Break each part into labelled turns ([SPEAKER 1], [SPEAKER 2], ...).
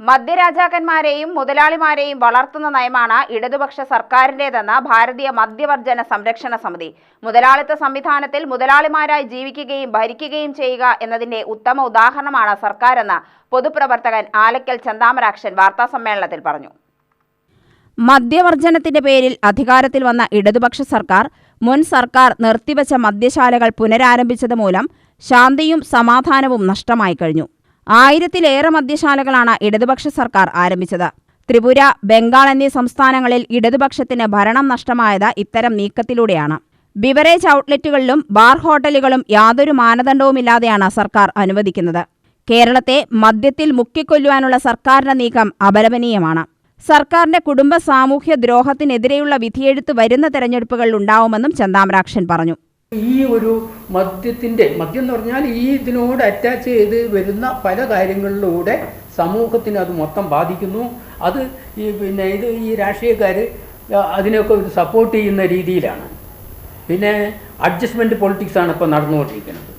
[SPEAKER 1] മദ്യരാജാക്കന്മാരെയും മുതലാളിമാരെയും വളർത്തുന്ന നയമാണ് ഇടതുപക്ഷ സർക്കാരിന്റെതെന്ന് ഭാരതീയ മദ്യവർജന സംരക്ഷണ സമിതി. മുതലാളിത്ത സംവിധാനത്തിൽ മുതലാളിമാരായി ജീവിക്കുകയും ഭരിക്കുകയും ചെയ്യുക എന്നതിന്റെ ഉത്തമ ഉദാഹരണമാണ് സർക്കാരെന്ന് പൊതുപ്രവർത്തകൻ ആലക്കൽ ചന്താമരാക്ഷൻ വാർത്താസമ്മേളനത്തിൽ പറഞ്ഞു. മദ്യവർജനത്തിന്റെ പേരിൽ അധികാരത്തിൽ വന്ന ഇടതുപക്ഷ സർക്കാർ മുൻ സർക്കാർ നിർത്തിവച്ച മദ്യശാലകൾ പുനരാരംഭിച്ചത് മൂലം ശാന്തിയും സമാധാനവും നഷ്ടമായി കഴിഞ്ഞു. ആയിരത്തിലേറെ മദ്യശാലകളാണ് ഇടതുപക്ഷ സർക്കാർ ആരംഭിച്ചത്. ത്രിപുര ബംഗാൾ എന്നീ സംസ്ഥാനങ്ങളിൽ ഇടതുപക്ഷത്തിന് ഭരണം നഷ്ടമായത് ഇത്തരം നീക്കത്തിലൂടെയാണ്. ബിവറേജ് ഔട്ട്ലെറ്റുകളിലും ബാർ ഹോട്ടലുകളും യാതൊരു മാനദണ്ഡവുമില്ലാതെയാണ് സർക്കാർ അനുവദിക്കുന്നത്. കേരളത്തെ മദ്യത്തിൽ മുക്കിക്കൊല്ലുവാനുള്ള സർക്കാരിന്റെ നീക്കം അപലപനീയമാണ്. സർക്കാരിന്റെ കുടുംബ സാമൂഹ്യ ദ്രോഹത്തിനെതിരെയുള്ള വിധിയെഴുത്ത് വരുന്ന തെരഞ്ഞെടുപ്പുകളിൽ ഉണ്ടാവുമെന്നും ചന്താമരാക്ഷൻ പറഞ്ഞു.
[SPEAKER 2] ഈ ഒരു മദ്യത്തിന്റെ മദ്യം എന്ന് പറഞ്ഞാൽ ഈ ഇതിനോട് അറ്റാച്ച് ചെയ്ത് വരുന്ന പല കാര്യങ്ങളിലൂടെ സമൂഹത്തിന് അത് മൊത്തം ബാധിക്കുന്നു. അത് ഈ പിന്നെ ഇത് ഈ രാഷ്ട്രീയക്കാർ അതിനൊക്കെ ഒരു സപ്പോർട്ട് ചെയ്യുന്ന രീതിയിലാണ്. പിന്നെ അഡ്ജസ്റ്റ്മെന്റ് പൊളിറ്റിക്സാണ് ഇപ്പോൾ നടന്നുകൊണ്ടിരിക്കുന്നത്.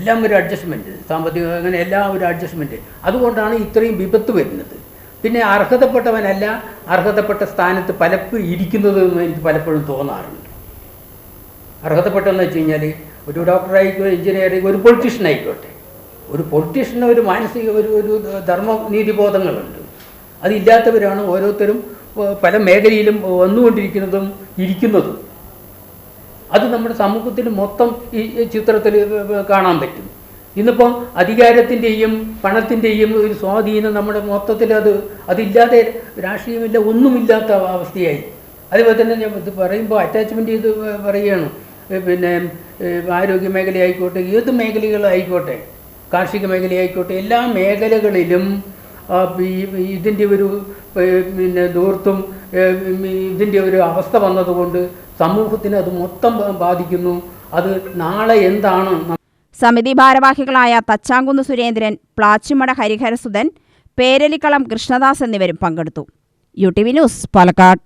[SPEAKER 2] എല്ലാം ഒരു അഡ്ജസ്റ്റ്മെന്റ് സാമ്പത്തിക അങ്ങനെ എല്ലാം ഒരു അഡ്ജസ്റ്റ്മെന്റ് അതുകൊണ്ടാണ് ഇത്രയും വിപത്ത് വരുന്നത്. പിന്നെ അർഹതപ്പെട്ടവനല്ല അർഹതപ്പെട്ട സ്ഥാനത്ത് പലപ്പോഴും ഇരിക്കുന്നത് എന്ന് എനിക്ക് പലപ്പോഴും തോന്നാറുണ്ട്. അർഹതപ്പെട്ടെന്ന് വെച്ച് കഴിഞ്ഞാൽ ഒരു ഡോക്ടറായിക്കോ എഞ്ചിനീയറിംഗ് ഒരു പൊളിറ്റീഷ്യൻ ആയിക്കോട്ടെ. ഒരു പൊളിറ്റീഷ്യന് ഒരു മാനസിക ഒരു ഒരു ധർമ്മ നീതിബോധങ്ങളുണ്ട്. അതില്ലാത്തവരാണ് ഓരോരുത്തരും പല മേഖലയിലും വന്നുകൊണ്ടിരിക്കുന്നതും ഇരിക്കുന്നതും. അത് നമ്മുടെ സമൂഹത്തിൽ മൊത്തം ഈ ചിത്രത്തിൽ കാണാൻ പറ്റും. ഇന്നിപ്പോൾ അധികാരത്തിന്റെയും പണത്തിന്റെയും ഒരു സ്വാധീനം നമ്മുടെ മൊത്തത്തിൽ അത് അതില്ലാതെ രാഷ്ട്രീയമില്ല ഒന്നുമില്ലാത്ത അവസ്ഥയായി. അതുപോലെ തന്നെ ഞാൻ ഇത് പറയുമ്പോൾ അറ്റാച്ച്മെന്റ് ചെയ്ത് പറയുകയാണ്. പിന്നെ ആരോഗ്യ മേഖലയായിക്കോട്ടെ ഏത് മേഖലകളായിക്കോട്ടെ കാർഷിക മേഖലയായിക്കോട്ടെ എല്ലാ മേഖലകളിലും ഇതിന്റെ ഒരു പിന്നെ ദൂർത്തും ഇതിന്റെ ഒരു അവസ്ഥ വന്നതുകൊണ്ട് സമൂഹത്തിന് അത് മൊത്തം ബാധിക്കുന്നു. അത് നാളെ എന്താണ്
[SPEAKER 1] സമിതി ഭാരവാഹികളായ തച്ചാങ്കുന്ന് സുരേന്ദ്രൻ പ്ലാച്ചിമട ഹരിഹരസുധൻ പേരലിക്കളം കൃഷ്ണദാസ് എന്നിവരും പങ്കെടുത്തു. U T V news Palakkad.